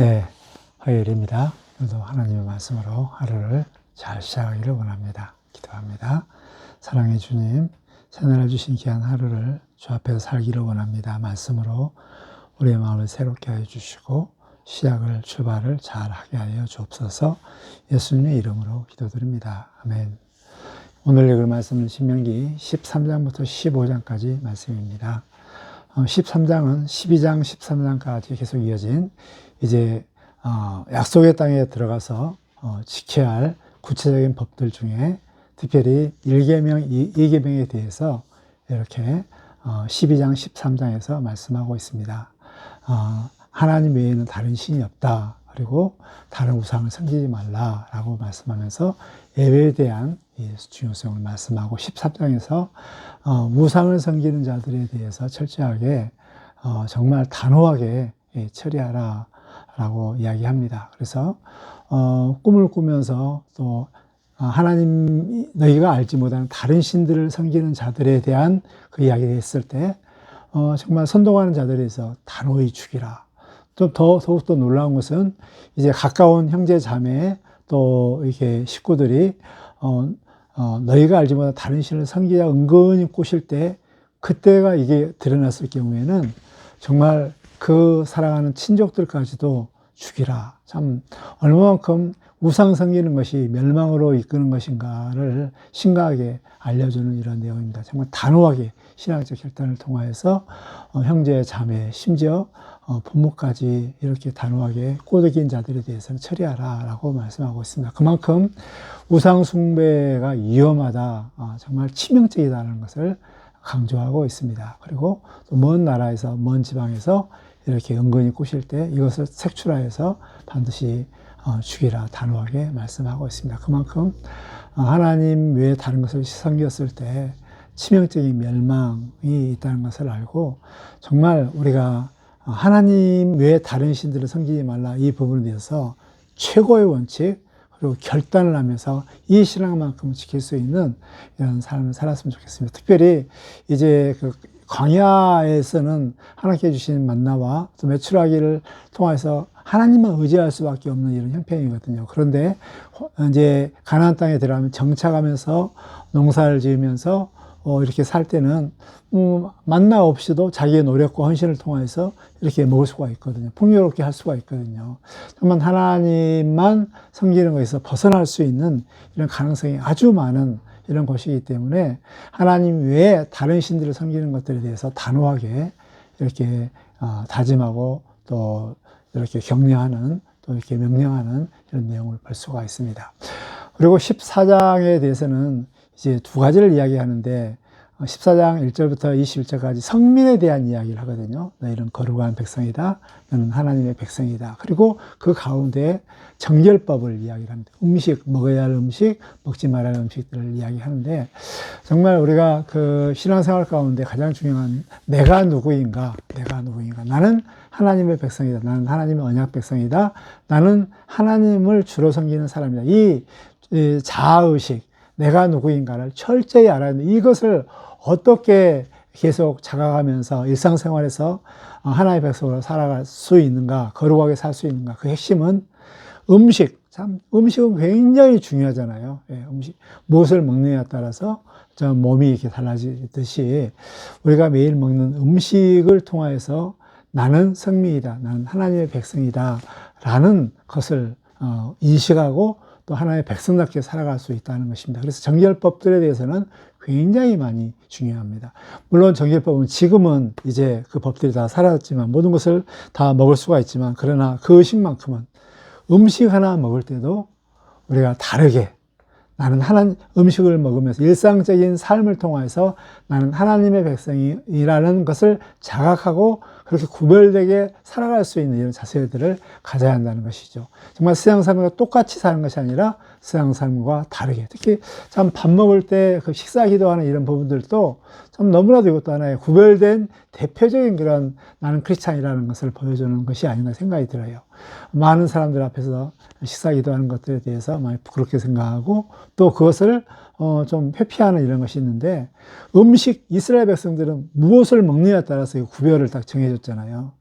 네, 화요일입니다. 오늘도 하나님의 말씀으로 하루를 잘 시작하기를 원합니다. 기도합니다. 사랑의 주님, 새날을 주신 귀한 하루를 주 앞에서 살기를 원합니다. 말씀으로 우리의 마음을 새롭게 하여 주시고 시작을 출발을 잘 하게 하여 주옵소서. 예수님의 이름으로 기도드립니다. 아멘. 오늘 읽을 말씀은 신명기 13장부터 15장까지 말씀입니다. 13장은 12장, 13장까지 계속 이어진 이제 어, 약속의 땅에 들어가서 어, 지켜야 할 구체적인 법들 중에 특별히 1계명, 2계명에 대해서 이렇게 12장, 어, 13장에서 말씀하고 있습니다. 하나님 외에는 다른 신이 없다. 그리고 다른 우상을 섬기지 말라라고 말씀하면서 예배에 대한 중요성을 말씀하고 13장에서 우상을 섬기는 자들에 대해서 철저하게 정말 단호하게 예, 처리하라 라고 이야기합니다. 그래서, 어, 꿈을 꾸면서 또 어, 하나님, 너희가 알지 못하는 다른 신들을 섬기는 자들에 대한 그 이야기를 했을 때, 어, 정말 선동하는 자들에서 단호히 죽이라. 좀 더, 더욱더 놀라운 것은 이제 가까운 형제 자매 또 이렇게 식구들이, 어, 어, 너희가 알지 못하는 다른 신을 섬기자 은근히 꼬실 때, 그때가 이게 드러났을 경우에는 정말 그 사랑하는 친족들까지도 죽이라. 참, 얼마만큼 우상 섬기는 것이 멸망으로 이끄는 것인가를 심각하게 알려주는 이런 내용입니다. 정말 단호하게 신앙적 결단을 통하여서 어, 형제, 자매, 심지어 어, 부모까지 이렇게 단호하게 꼬드긴 자들에 대해서는 처리하라 라고 말씀하고 있습니다. 그만큼 우상 숭배가 위험하다, 어, 정말 치명적이다는 것을 강조하고 있습니다. 그리고 또 먼 나라에서, 먼 지방에서 이렇게 은근히 꾸실 때 이것을 색출하여서 반드시 어, 죽이라 단호하게 말씀하고 있습니다. 그만큼 어, 하나님 외에 다른 것을 섬겼을 때 치명적인 멸망이 있다는 것을 알고 정말 우리가 하나님 외에 다른 신들을 섬기지 말라 이 부분에 대해서 최고의 원칙 그리고 결단을 하면서 이 신앙만큼 지킬 수 있는 이런 삶을 살았으면 좋겠습니다. 특별히 이제 그 광야에서는 하나님께 주신 만나와 또 매출하기를 통해서 하나님만 의지할 수밖에 없는 이런 형편이거든요. 그런데 이제 가나안 땅에 들어가면 정착하면서 농사를 지으면서 어 이렇게 살 때는 음 만나 없이도 자기의 노력과 헌신을 통해서 이렇게 먹을 수가 있거든요. 풍요롭게 할 수가 있거든요. 정말 하나님만 섬기는 것에서 벗어날 수 있는 이런 가능성이 아주 많은 이런 것이기 때문에 하나님 외에 다른 신들을 섬기는 것들에 대해서 단호하게 이렇게 어, 다짐하고 또 이렇게 격려하는 또 이렇게 명령하는 이런 내용을 볼 수가 있습니다. 그리고 14장에 대해서는 이제 두 가지를 이야기하는데 14장 1절부터 21절까지 성민에 대한 이야기를 하거든요. 너희는 거룩한 백성이다. 너는 하나님의 백성이다. 그리고 그 가운데 정결법을 이야기합니다. 음식, 먹어야 할 음식, 먹지 말아야 할 음식들을 이야기하는데 정말 우리가 그 신앙생활 가운데 가장 중요한 내가 누구인가, 내가 누구인가. 나는 하나님의 백성이다. 나는 하나님의 언약 백성이다. 나는 하나님을 주로 섬기는 사람이다. 이 자아의식, 내가 누구인가를 철저히 알아야 하는데 이것을 어떻게 계속 자각하면서 일상생활에서 하나의 백성으로 살아갈 수 있는가, 거룩하게 살 수 있는가. 그 핵심은 음식. 참, 음식은 굉장히 중요하잖아요. 예, 음식. 무엇을 먹느냐에 따라서 저 몸이 이렇게 달라지듯이 우리가 매일 먹는 음식을 통하여서 나는 성민이다. 나는 하나님의 백성이다. 라는 것을 어, 인식하고 또 하나의 백성답게 살아갈 수 있다는 것입니다. 그래서 정결법들에 대해서는 굉장히 많이 중요합니다. 물론 정결법은 지금은 이제 그 법들이 다 사라졌지만 모든 것을 다 먹을 수가 있지만 그러나 그 의식만큼은 음식 하나 먹을 때도 우리가 다르게 나는 하나님 음식을 먹으면서 일상적인 삶을 통해서 나는 하나님의 백성이라는 것을 자각하고 그렇게 구별되게 살아갈 수 있는 이런 자세들을 가져야 한다는 것이죠. 정말 세상 삶과 똑같이 사는 것이 아니라 세상 삶과 다르게. 특히 참 밥 먹을 때 그 식사 기도하는 이런 부분들도 참 너무나도 이것도 하나의 구별된 대표적인 그런 나는 크리스찬이라는 것을 보여주는 것이 아닌가 생각이 들어요. 많은 사람들 앞에서 식사 기도하는 것들에 대해서 많이 부끄럽게 생각하고 또 그것을 어, 좀 회피하는 이런 것이 있는데 음식 이스라엘 백성들은 무엇을 먹느냐에 따라서 구별을 딱 정해줬잖아요.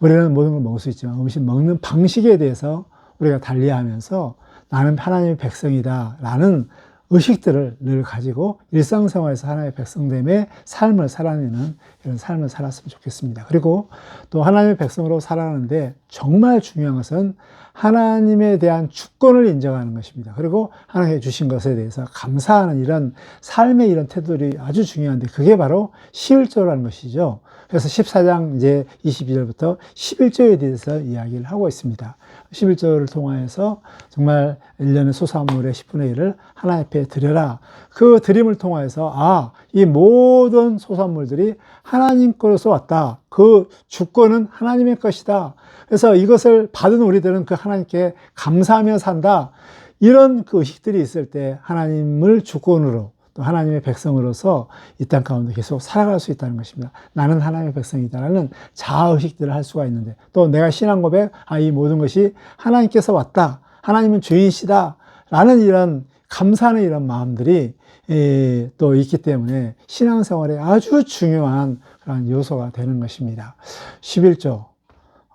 우리는 모든 걸 먹을 수 있지만 음식 먹는 방식에 대해서 우리가 달리하면서 나는 하나님의 백성이다 라는 의식들을 늘 가지고 일상생활에서 하나님의 백성됨의 삶을 살아내는 이런 삶을 살았으면 좋겠습니다. 그리고 또 하나님의 백성으로 살아가는데 정말 중요한 것은 하나님에 대한 주권을 인정하는 것입니다. 그리고 하나님께 주신 것에 대해서 감사하는 이런 삶의 이런 태도들이 아주 중요한데 그게 바로 11조라는 것이죠. 그래서 14장 이제 22절부터 11조에 대해서 이야기를 하고 있습니다. 11조를 통하여서 정말 1년의 소산물의 10분의 1을 하나님 앞에 드려라. 그 드림을 통하여서 아, 이 모든 소산물들이 하나님 거로서 왔다. 그 주권은 하나님의 것이다. 그래서 이것을 받은 우리들은 그 하나님께 감사하며 산다. 이런 그 의식들이 있을 때 하나님을 주권으로 또 하나님의 백성으로서 이 땅 가운데 계속 살아갈 수 있다는 것입니다. 나는 하나님의 백성이다라는 자아의식들을 할 수가 있는데 또 내가 신앙 고백, 아, 이 모든 것이 하나님께서 왔다. 하나님은 주인이시다. 라는 이런 감사하는 이런 마음들이 에, 또 있기 때문에 신앙생활에 아주 중요한 그런 요소가 되는 것입니다. 11조.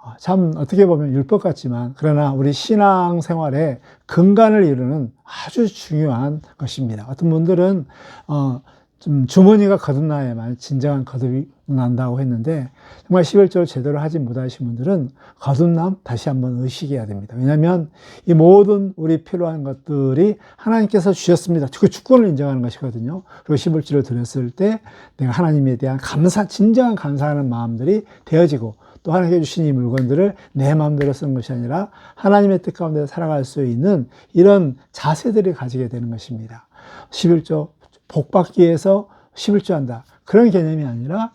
아, 참 어떻게 보면 율법 같지만 그러나 우리 신앙 생활의 근간을 이루는 아주 중요한 것입니다. 어떤 분들은 어, 좀 주머니가 거듭나야만 진정한 거듭이 난다고 했는데 정말 11조를 제대로 하지 못하신 분들은 거듭남 다시 한번 의식해야 됩니다. 왜냐하면 이 모든 우리 필요한 것들이 하나님께서 주셨습니다. 그 주권을 인정하는 것이거든요. 그리고 11조를 드렸을 때 내가 하나님에 대한 감사, 진정한 감사하는 마음들이 되어지고 또 하나님께 주신 이 물건들을 내 마음대로 쓰는 것이 아니라 하나님의 뜻 가운데 살아갈 수 있는 이런 자세들을 가지게 되는 것입니다. 11조 복받기 위해서 11조 한다. 그런 개념이 아니라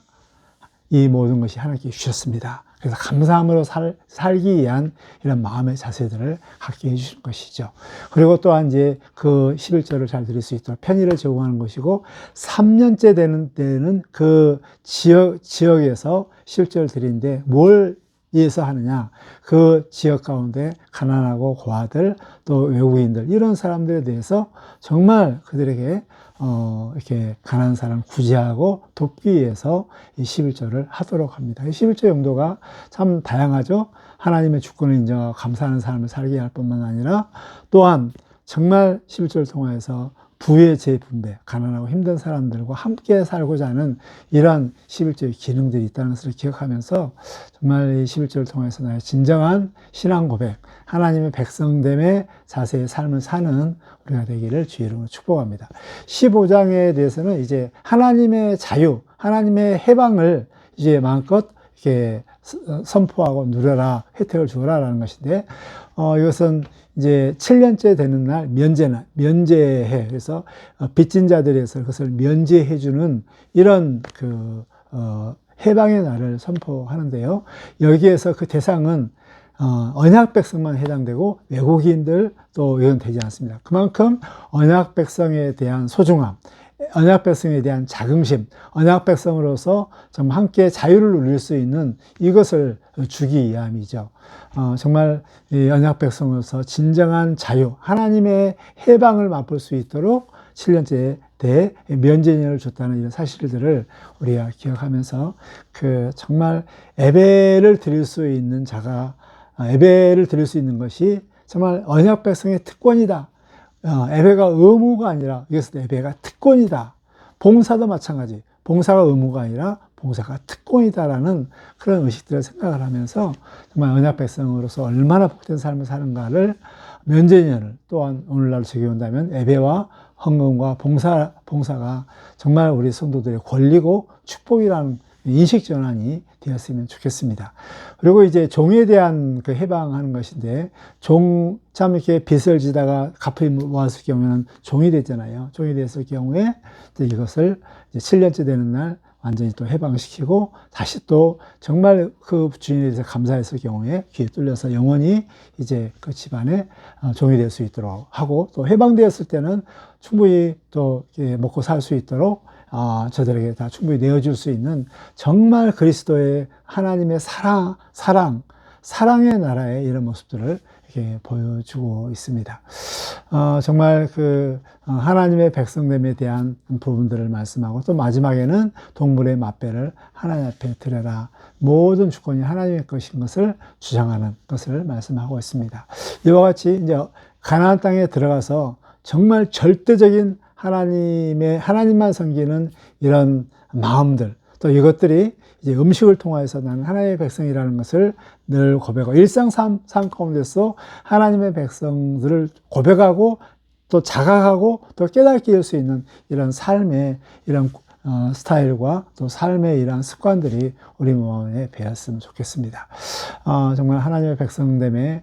이 모든 것이 하나님께 주셨습니다. 그래서 감사함으로 살, 살기 위한 이런 마음의 자세들을 갖게 해주신 것이죠. 그리고 또한 이제 그 11절을 잘 드릴 수 있도록 편의를 제공하는 것이고, 3년째 되는 때는 그 지역, 지역에서 11절을 드리는데 뭘 위해서 하느냐. 그 지역 가운데 가난하고 고아들, 또 외국인들, 이런 사람들에 대해서 정말 그들에게 어, 이렇게 가난한 사람 구제하고 돕기 위해서 이 11조를 하도록 합니다. 이 11조 용도가 참 다양하죠. 하나님의 주권을 인정하고 감사하는 삶을 살게 할 뿐만 아니라 또한 정말 11조를 통해서 부의 재분배, 가난하고 힘든 사람들과 함께 살고자 하는 이러한 11조의 기능들이 있다는 것을 기억하면서 정말 이 11조를 통해서 나의 진정한 신앙 고백, 하나님의 백성됨의 자세의 삶을 사는 우리가 되기를 주의 이름으로 축복합니다. 15장에 대해서는 이제 하나님의 자유, 하나님의 해방을 이제 마음껏 이렇게 선포하고 누려라, 혜택을 주어라라는 것인데, 어, 이것은 이제 7년째 되는 날 면제날, 면제해. 그래서 어, 빚진 자들에서 그것을 면제해 주는 이런 그, 어, 해방의 날을 선포하는데요. 여기에서 그 대상은 어, 언약 백성만 해당되고 외국인들 또 이건 되지 않습니다. 그만큼 언약 백성에 대한 소중함, 언약 백성에 대한 자긍심, 언약 백성으로서 좀 함께 자유를 누릴 수 있는 이것을 주기 위함이죠. 어, 정말 이 언약 백성으로서 진정한 자유, 하나님의 해방을 맛볼 수 있도록 7년째 대 면제년을 줬다는 이런 사실들을 우리가 기억하면서 그 정말 예배를 드릴 수 있는 자가 예배를 드릴 수 있는 것이 정말 언약 백성의 특권이다. 어, 예배가 의무가 아니라 이것은 예배가 특권이다. 봉사도 마찬가지. 봉사가 의무가 아니라 봉사가 특권이다라는 그런 의식들을 생각을 하면서 정말 언약 백성으로서 얼마나 복된 삶을 사는가를 면제년을 또한 오늘날 적용한다면 예배와 헌금과 봉사, 봉사가 정말 우리 성도들의 권리고 축복이라는 인식 전환이 되었으면 좋겠습니다. 그리고 이제 종에 대한 그 해방하는 것인데 종 참 이렇게 빚을 지다가 갚을 모았을 경우에는 종이 됐잖아요. 종이 됐을 경우에 이것을 이제 7년째 되는 날 완전히 또 해방시키고 다시 또 정말 그 주인에 대해서 감사했을 경우에 귀에 뚫려서 영원히 이제 그 집안에 어, 종이 될 수 있도록 하고 또 해방되었을 때는 충분히 또 먹고 살 수 있도록 아, 저들에게 다 충분히 내어줄 수 있는 정말 그리스도의 하나님의 사랑, 사랑, 사랑의 나라의 이런 모습들을 이렇게 보여주고 있습니다. 어, 정말 그 어, 하나님의 백성됨에 대한 부분들을 말씀하고 또 마지막에는 동물의 맛배를 하나님 앞에 드려라. 모든 주권이 하나님의 것인 것을 주장하는 것을 말씀하고 있습니다. 이와 같이 이제 가나안 땅에 들어가서 정말 절대적인 하나님의 하나님만 섬기는 이런 마음들 또 이것들이 이제 음식을 통하여서 나는 하나님의 백성이라는 것을 늘 고백하고 일상 삶, 삶 가운데서 하나님의 백성들을 고백하고 또 자각하고 또 깨닫게 할 수 있는 이런 삶의 이런 어, 스타일과 또 삶의 이러한 습관들이 우리 마음에 배었으면 좋겠습니다. 어, 정말 하나님의 백성됨에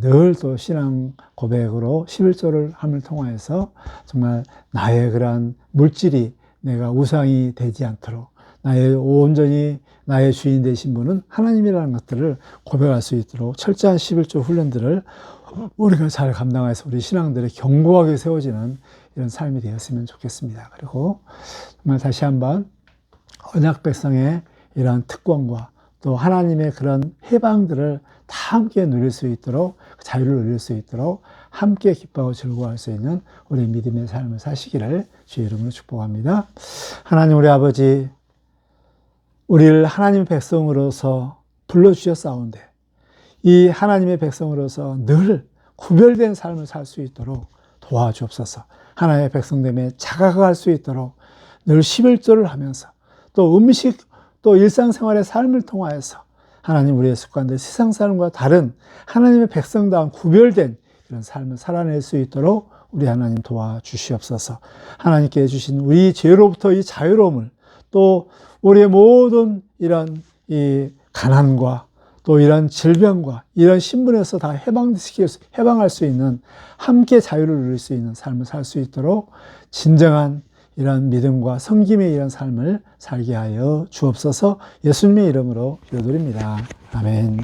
늘 또 신앙 고백으로 11조를 함을 통하여서 정말 나의 그러한 물질이 내가 우상이 되지 않도록 나의 온전히 나의 주인 되신 분은 하나님이라는 것들을 고백할 수 있도록 철저한 11조 훈련들을 우리가 잘 감당해서 우리 신앙들이 견고하게 세워지는 이런 삶이 되었으면 좋겠습니다. 그리고 정말 다시 한번 언약 백성의 이러한 특권과 또 하나님의 그런 해방들을 다 함께 누릴 수 있도록 자유를 누릴 수 있도록 함께 기뻐하고 즐거워할 수 있는 우리 믿음의 삶을 사시기를 주의 이름으로 축복합니다. 하나님 우리 아버지 우리를 하나님의 백성으로서 불러주셨사온데 이 하나님의 백성으로서 늘 구별된 삶을 살 수 있도록 도와주옵소서. 하나님의 백성됨에 자각할 수 있도록 늘 11조를 하면서 또 음식 또 일상생활의 삶을 통하여서 하나님 우리의 습관들 세상 사람과 다른 하나님의 백성다운 구별된 이런 삶을 살아낼 수 있도록 우리 하나님 도와주시옵소서. 하나님께 주신 우리 죄로부터 이 자유로움을 또 우리의 모든 이런 이 가난과 또 이런 질병과 이런 신분에서 다 해방시킬 수, 해방할 수 있는 함께 자유를 누릴 수 있는 삶을 살 수 있도록 진정한 이런 믿음과 섬김의 이런 삶을 살게 하여 주옵소서 예수님의 이름으로 기도드립니다. 아멘.